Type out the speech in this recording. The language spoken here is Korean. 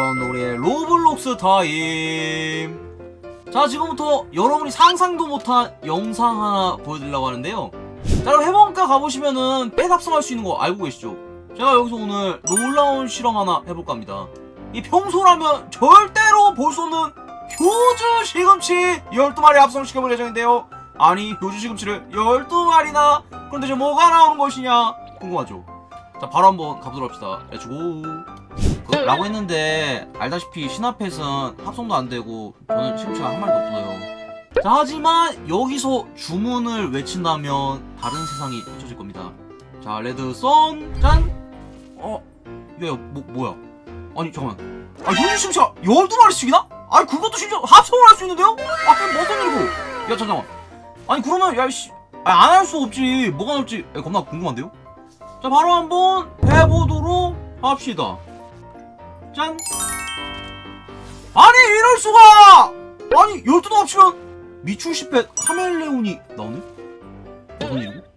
돌아온다 우리의 로블록스 타임. 자 지금부터 여러분이 상상도 못한 영상 하나 보여드리려고 하는데요. 자 그럼 해본가 가보시면은 빼답성할 수 있는 거 알고 계시죠? 제가 여기서 오늘 놀라운 실험 하나 해볼까 합니다. 이 평소라면 절대로 볼 수 없는 효주 시금치 12마리 합성시켜볼 예정인데요. 아니 효주 시금치를 12마리나? 그런데 지금 뭐가 나오는 것이냐 궁금하죠? 자 바로 한번 가보도록 합시다. 렛츠고 그, 라고 했는데 알다시피 신화펫은 합성도 안 되고 저는 시금치가 한 마리도 없어요. 자 하지만 여기서 주문을 외친다면 다른 세상이 펼쳐질 겁니다. 자 레드 썬 짠! 어? 야야 뭐, 뭐야? 아니 잠깐만. 아 효주 시금치가 12마리씩이나? 아니 그것도 심지어 합성을 할 수 있는데요? 아 그럼 뭐 어떤 일이고? 야 잠깐만. 아니 그러면 야씨. 안할 수 없지. 뭐가 나올지. 야, 겁나 궁금한데요? 자 바로 한번 해보도록 합시다. 짠. 아니 이럴 수가! 아니 열두 합치면 미출시펫 카멜레온이 나오네? 무슨 일이고